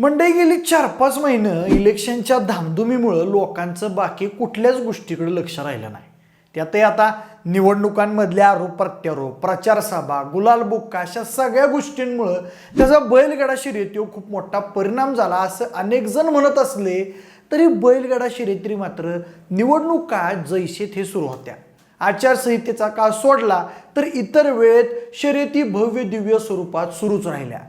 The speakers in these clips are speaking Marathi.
मंडई गेली चार पाच महिनं इलेक्शनच्या धामधुमीमुळं लोकांचं बाकी कुठल्याच गोष्टीकडे लक्ष राहिलं नाही. त्यातही आता निवडणुकांमधल्या आरोप प्रत्यारोप प्रचार सभा गुलाल बुक्का अशा सगळ्या गोष्टींमुळं त्याचा बैलगाडा शर्यतीवर खूप मोठा परिणाम झाला असं अनेक जण म्हणत असले तरी बैलगाडा शर्यती मात्र निवडणुका जैसे थे सुरू होत्या. आचारसंहितेचा काळ सोडला तर इतर वेळेत शर्यती भव्य दिव्य स्वरूपात सुरूच राहिल्या.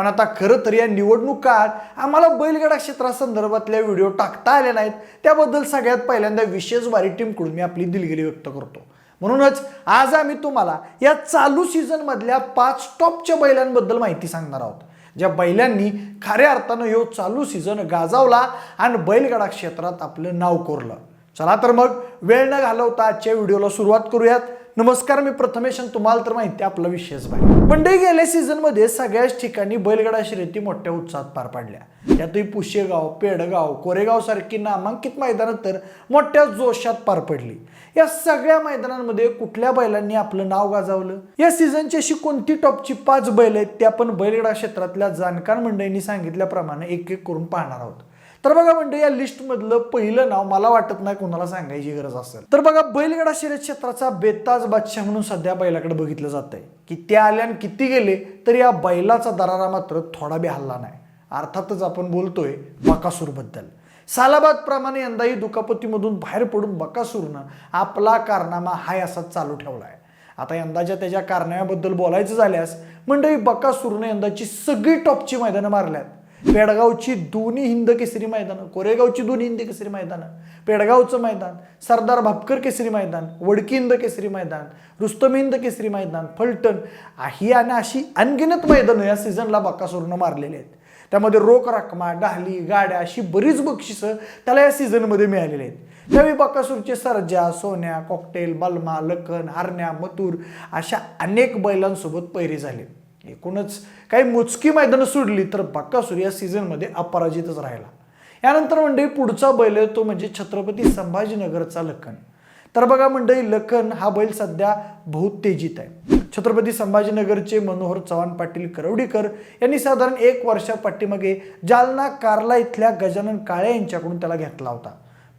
पण आता खरं तर या निवडणुकात आम्हाला बैलगाडा क्षेत्रासंदर्भातल्या व्हिडिओ टाकता आले नाहीत. त्याबद्दल सगळ्यात पहिल्यांदा विशेष वारी टीमकडून मी आपली दिलगिरी व्यक्त करतो. म्हणूनच आज आम्ही तुम्हाला या चालू सीझनमधल्या पाच टॉपच्या बैलांबद्दल माहिती सांगणार आहोत. ज्या बैलांनी खऱ्या अर्थानं यो चालू सीझन गाजावला आणि बैलगाडा क्षेत्रात आपलं नाव कोरलं. चला तर मग वेळ न घालवता आजच्या व्हिडिओला सुरुवात करूयात. नमस्कार मी प्रथमेश तुम्हाला तर माहिती आपला विशेष बाय मंडई गेल्या सीझनमध्ये सगळ्याच ठिकाणी बैलगडा शर्यती मोठ्या उत्साहात पार पाडल्या. त्यातही पुशेगाव पेडगाव कोरेगाव सारखी नामांकित मैदानं तर मोठ्या जोशात पार पडली. या सगळ्या मैदानांमध्ये कुठल्या बैलांनी आपलं नाव गाजवलं? या सीझनची अशी कोणती टॉपची पाच बैल आहेत ते आपण बैलगडा क्षेत्रातल्या जाणकार मंडळींनी सांगितल्याप्रमाणे एक एक करून पाहणार आहोत. तर बघा म्हणजे या लिस्टमधलं पहिलं नाव मला वाटत नाही कोणाला सांगायची गरज असेल. तर बघा बैलगडा शर्यत क्षेत्राचा बेताज बादशाह म्हणून सध्या बैलाकडे बघितलं जात आहे की ते आल्यान किती गेले तर या बैलाचा दरारा मात्र थोडा बी हल्ला नाही. अर्थातच आपण बोलतोय बकासूरबद्दल. सालाबाद प्रमाणे यंदाही दुखापतीमधून बाहेर पडून बकासूरनं आपला कारनामा हाय असा चालू ठेवलाय. आता यंदाच्या त्याच्या कारनाम्याबद्दल बोलायचं झाल्यास मंडळी बकासूरनं यंदाची सगळी टॉपची मैदानं मारल्यात. पेडगावची दोन्ही हिंद केसरी मैदानं कोरेगावची दोन्ही हिंद केसरी मैदानं पेडगावचं मैदान सरदार भापकर केसरी मैदान वडकी हिंद केसरी मैदान रुस्तम हिंद केसरी मैदान फलटण ही आणि अशी अनगिनत मैदानं या सीझनला बकासूरनं मारलेली आहेत. त्यामध्ये रोख रकमा डाहली गाड्या अशी बरीच बक्षिसं त्याला या सीझनमध्ये मिळालेली आहेत. त्यावेळी बकासूरचे सरजा सोन्या कॉकटेल बलमा लखन हरण्या मथुर अशा अनेक बैलांसोबत पैरी झाले. एकूणच काही मोजकी मैदानं सोडली तर बक्कासूर या सीझनमध्ये अपराजितच राहिला. यानंतर मंडळी पुढचा बैल तो म्हणजे छत्रपती संभाजीनगरचा लखन. तर बघा मंडळी लखन हा बैल सध्या बहुत तेजीत आहे. छत्रपती संभाजीनगरचे मनोहर चव्हाण पाटील करवडीकर यांनी साधारण एक वर्षा पाठीमागे जालना कार्ला इथल्या गजानन काळे यांच्याकडून त्याला घेतला होता.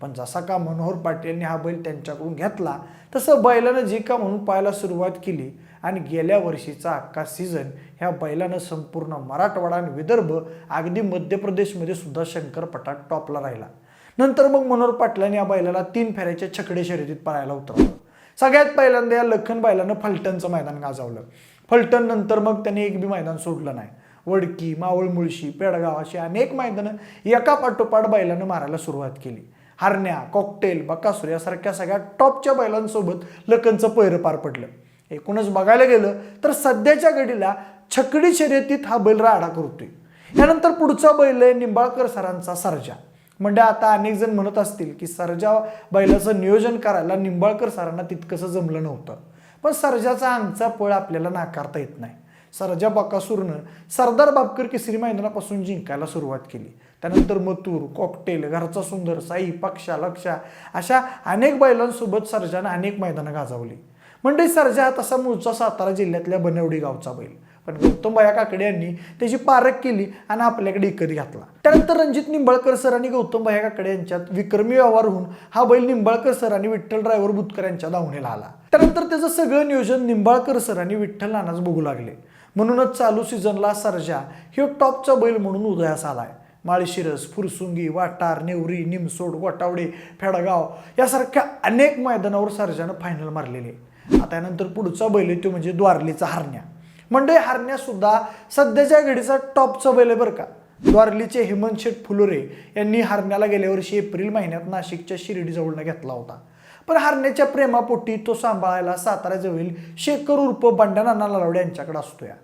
पण जसा का मनोहर पाटील यांनी हा बैल त्यांच्याकडून घेतला तसं बैलानं जी का म्हणून पाहायला सुरुवात केली आणि गेल्या वर्षीचा अख्खा सीझन ह्या बैलानं संपूर्ण मराठवाडा आणि विदर्भ अगदी मध्य प्रदेशमध्ये सुद्धा शंकरपटात टॉपला राहिला. नंतर मग मनोहर पाटलांनी या बैलाला तीन फेऱ्याच्या छकडे शर्यतीत पळायला उतरवलं. सगळ्यात पहिल्यांदा या लखन बैलानं फलटणचं मैदान गाजवलं. फलटण नंतर मग त्यांनी एक बी मैदान सोडलं नाही. वडकी मावळ मुळशी पेडगाव अशी अनेक मैदानं एका पाठोपाठ बैलानं मारायला सुरुवात केली. हरण्या कॉकटेल बकासूर यासारख्या सगळ्या टॉपच्या बैलांसोबत लखनचं पैरं पार पडलं. एकूणच बघायला गेलं तर सध्याच्या घडीला छकडी शर्यतीत हा बैल राडा करतोय. यानंतर पुढचा बैल आहे निंबाळकर सरांचा सर्जा. म्हणजे आता अनेक जण म्हणत असतील की सर्जा बैलाचं नियोजन करायला निंबाळकर सरांना तितकंसं जमलं नव्हतं. पण सर्जाचा अंगचा पळ आपल्याला नाकारता येत नाही. सरजा बकासूरनं सरदार बापकर केसरी मैदानापासून जिंकायला सुरुवात केली. त्यानंतर मथुर कॉकटेल घरचा सुंदर साई पक्षा लक्षा अशा अनेक बैलांसोबत सर्जानं अनेक मैदानं गाजवली. म्हणजे सर्जा हा तसा मूळचा सातारा जिल्ह्यातल्या बनवडी गावचा बैल. पण गौतम बाया काकडे यांनी त्याची पारख केली आणि आपल्याकडे इकत घातला. त्यानंतर रणजित निंबाळकर सर आणि गौतम बाया काकडे यांच्यात विक्रमी व्यवहार होऊन हा बैल निंबाळकर सर आणि विठ्ठल ड्रायव्हर बुतकर यांच्या दावणीला आला. त्यानंतर त्याचं सगळं नियोजन निंबाळकर सर आणि विठ्ठल नानाच बघू लागले. म्हणूनच चालू सीझनला सर्जा हे टॉपचा बैल म्हणून उदयास आलाय. माळशिरस फुरसुंगी वाटार नेवरी निमसोड गोटावडे फेडगाव यासारख्या अनेक मैदानावर सर्जानं फायनल मारलेले. आता यानंतर पुढचा बैल आहे तो म्हणजे द्वारलीचा हरण्या. म्हणजे हरण्या सुद्धा सध्याच्या घडीचा टॉपचा बैल आहे बरं का. द्वारलीचे हेमंत शेठ फुलोरे यांनी हरण्याला गेल्या वर्षी एप्रिल महिन्यात नाशिकच्या शिर्डीजवळनं घेतला होता. पण हरण्याच्या प्रेमापोटी तो सांभाळायला साताऱ्याजवळील शेखर उर्फ बंड्या नाना लावडे यांच्याकडे असतो या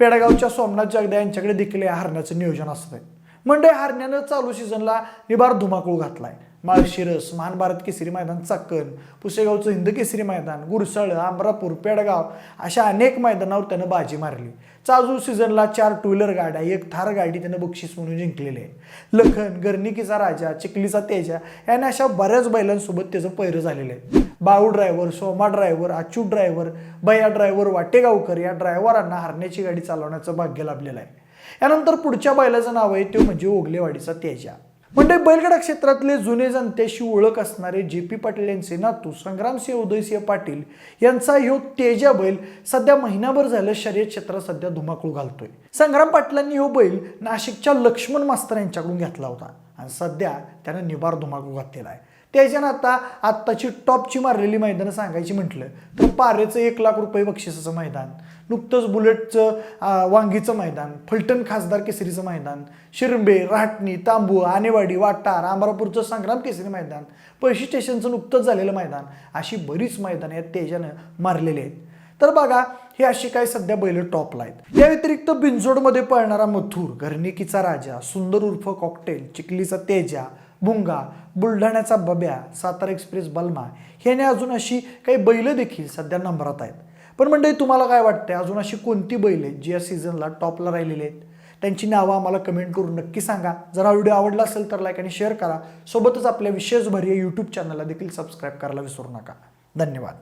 पेडगावच्या सोमनाथ जगदा यांच्याकडे देखील या हरण्याचं नियोजन असतंय. म्हणजे हरण्यानं चालू सीझनला निबार धुमाकूळ घातलाय. माळशिरस महान भारत केसरी मैदान चाकण पुसेगावचं हिंद केसरी मैदान गुरसाळ आमरापूर पेडगाव अशा अनेक मैदानावर त्यानं बाजी मारली. चालू सीझनला चार टू व्हीलर गाड्या एक थार गाडी त्यानं बक्षीस म्हणून जिंकलेली. आहे लखन गर्निकीचा राजा चिखलीचा तेजा याने अशा बऱ्याच बैलांसोबत त्याचं पैरं झालेलं. आहे Balu driver Soma driver Achyut driver Baya driver Wategaonkar या ड्रायव्हरांना हरण्याची गाडी चालवण्याचं भाग्य लाभलेलं आहे. यानंतर पुढच्या बैलाचं नाव आहे ते म्हणजे ओगलेवाडीचा तेजा. म्हणजे बैलगडा क्षेत्रातले जुने जनतेशी ओळख असणारे जे पी पाटील यांचे नातू संग्रामसिंह उदयसिंह पाटील यांचा ह्यो तेजा बैल सध्या महिनाभर झालं शर्यत क्षेत्रात सध्या धुमाकूळ घालतोय. संग्राम पाटलांनी ह्यो बैल नाशिकच्या लक्ष्मण मास्तर यांच्याकडून घेतला होता. आणि सध्या त्यानं निबार धुमाकूळ घातलेला आहे. त्याच्यानं आता आत्ताची टॉपची मारलेली मैदानं सांगायची म्हटलं तर पारेचं एक लाख रुपये बक्षिसाचं मैदान नुकतंच बुलेटचं वांगीचं मैदान फलटण खासदार केसरीचं मैदान शिरंबे राहटणी तांबू आनेवाडी वाटार अंबारापूरचं संग्राम केसरी मैदान पळशी स्टेशनचं नुकतंच झालेलं मैदान अशी बरीच मैदानं या तेजानं मारलेली आहेत. तर बघा हे अशी काय सध्या बैल टॉपला आहेत. या व्यतिरिक्त बिंजोडमध्ये पळणारा मथुर घरणिकीचा राजा सुंदर उर्फ कॉकटेल चिखलीचा तेजा भुंगा बुलढाण्याचा बब्या सातारा एक्सप्रेस बलमा ह्याने अजून अशी काही बैलं देखील सध्या नंबरात आहेत. पण म्हणजे तुम्हाला काय वाटतंय? अजून अशी कोणती बैल आहेत जी या सीझनला टॉपला राहिलेली आहेत? त्यांची नावं आम्हाला कमेंट करून नक्की सांगा. जर हा व्हिडिओ आवडला असेल तर लाईक आणि शेअर करा. सोबतच आपल्या विशेष भरी यूट्यूब चॅनलला देखील सबस्क्राईब करायला विसरू नका. धन्यवाद.